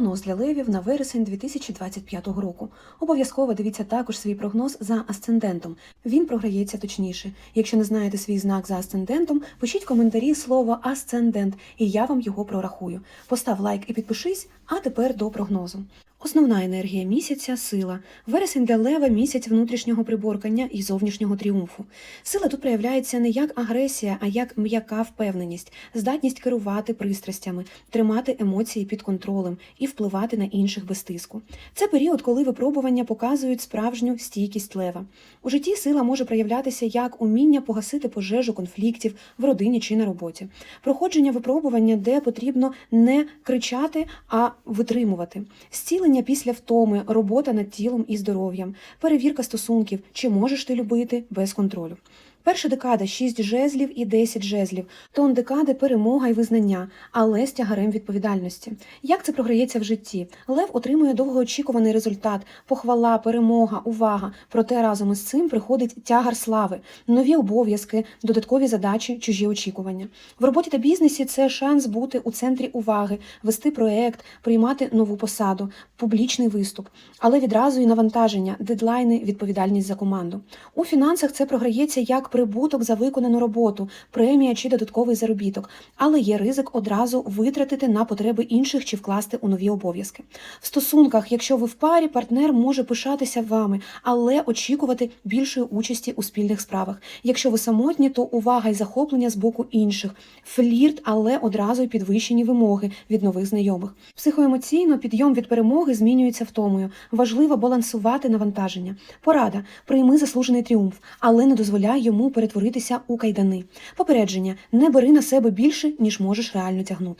Прогноз для левів на вересень 2025 року. Обов'язково дивіться також свій прогноз за асцендентом. Він програється точніше. Якщо не знаєте свій знак за асцендентом, пишіть в коментарі слово асцендент, і я вам його прорахую. Постав лайк і підпишись. А тепер до прогнозу. Основна енергія місяця сила. Вересень для лева місяць внутрішнього приборкання і зовнішнього тріумфу. Сила тут проявляється не як агресія, а як м'яка впевненість, здатність керувати пристрастями, тримати емоції під контролем і впливати на інших без тиску. Це період, коли випробування показують справжню стійкість лева. У житті сила може проявлятися як уміння погасити пожежу конфліктів в родині чи на роботі, проходження випробування, де потрібно не кричати, а витримувати, зцілення після втоми, робота над тілом і здоров'ям, перевірка стосунків, чи можеш ти любити без контролю. Перша декада 6 жезлів і 10 жезлів. Тон декади перемога і визнання, але з тягарем відповідальності. Як це програється в житті? Лев отримує довгоочікуваний результат, похвала, перемога, увага. Проте разом із цим приходить тягар слави, нові обов'язки, додаткові задачі, чужі очікування. В роботі та бізнесі це шанс бути у центрі уваги, вести проект, приймати нову посаду, публічний виступ, але відразу і навантаження, дедлайни, відповідальність за команду. У фінансах це програється як прибуток за виконану роботу, премія чи додатковий заробіток, але є ризик одразу витратити на потреби інших чи вкласти у нові обов'язки. В стосунках, якщо ви в парі, партнер може пишатися вами, але очікувати більшої участі у спільних справах. Якщо ви самотні, то увага і захоплення з боку інших, флірт, але одразу й підвищені вимоги від нових знайомих. Психоемоційно підйом від перемоги змінюється втомою. Важливо балансувати навантаження. Порада прийми заслужений тріумф, але не дозволяй йому перетворитися у кайдани. Попередження не бери на себе більше, ніж можеш реально тягнути.